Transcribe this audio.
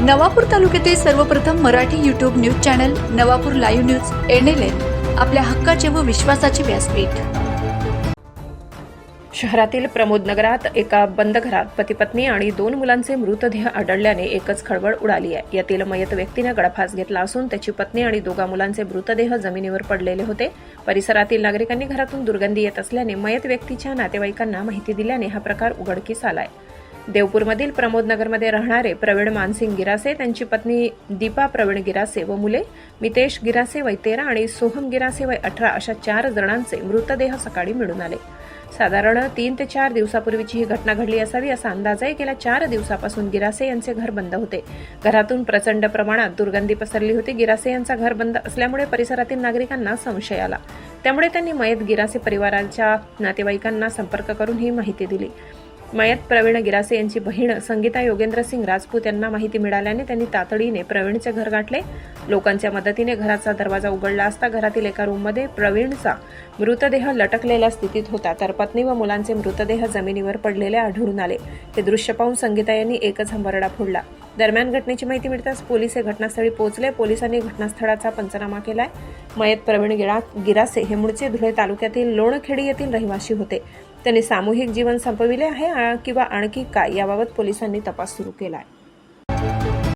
नवापूर तालुक्यातील सर्वप्रथम Marathi YouTube news channel Navapur live news N L N आपल्या हक्काचे व विश्वासाचे व्यासपीठ. शहरातील प्रमोद नगरात एका बंद घरात पती पत्नी आणि दोन मुलांचे मृतदेह आढळल्याने एकच खळबळ उडाली आहे. यातील मयत व्यक्तीने गळफास घेतला असून त्याची पत्नी आणि दोघा मुलांचे मृतदेह जमिनीवर पडलेले होते. परिसरातील नागरिकांनी घरातून दुर्गंधी येत असल्याने मयत व्यक्तीच्या नातेवाईकांना माहिती दिल्याने हा प्रकार उघडकीस आलाय. देवपूरमधील प्रमोदनगरमध्ये राहणारे प्रवीण मानसिंग गिरासे त्यांची पत्नी दीपा प्रवीण गिरासे व मुले मितेश गिरासे वय तेरा आणि सोहम गिरासे वय अठरा अशा चार जणांचे मृतदेह सकाळी मिळून आले. साधारण तीन ते चार दिवसापूर्वीची ही घटना घडली असावी असा अंदाज आहे गेल्या चार दिवसापासून गिरासे यांचे घर बंद होते. घरातून प्रचंड प्रमाणात दुर्गंधी पसरली होती. गिरासे यांचा घर बंद असल्यामुळे परिसरातील नागरिकांना संशय आला. त्यामुळे त्यांनी मयत गिरासे परिवाराच्या नातेवाईकांना संपर्क करून ही माहिती दिली. मयत प्रवीण गिरासे यांची बहीण संगीता योगेंद्र सिंग राजपूत यांना माहिती मिळाल्याने त्यांनी तातडीने प्रवीणचे घर गाठले. लोकांच्या मदतीने घराचा दरवाजा उघडला असता घरातील एका रूममध्ये प्रवीणचा मृतदेह लटकलेल्या स्थितीत होता. तर पत्नी व मुलांचे मृतदेह जमिनीवर पडलेले आढळून आले. ते दृश्य पाहून संगीता यांनी एकच हंबरडा फोडला. दरम्यान घटनेची माहिती मिळताच पोलीस हे घटनास्थळी पोहोचले. पोलिसांनी घटनास्थळाचा पंचनामा केलाय. मयत प्रवीण गिरा गिरासे हे मूळचे धुळे तालुक्यातील लोणखेडी येथील रहिवासी होते. त्यांनी सामूहिक जीवन संपविले आहे किंवा आणखी काय याबाबत पोलिसांनी तपास सुरू केला आहे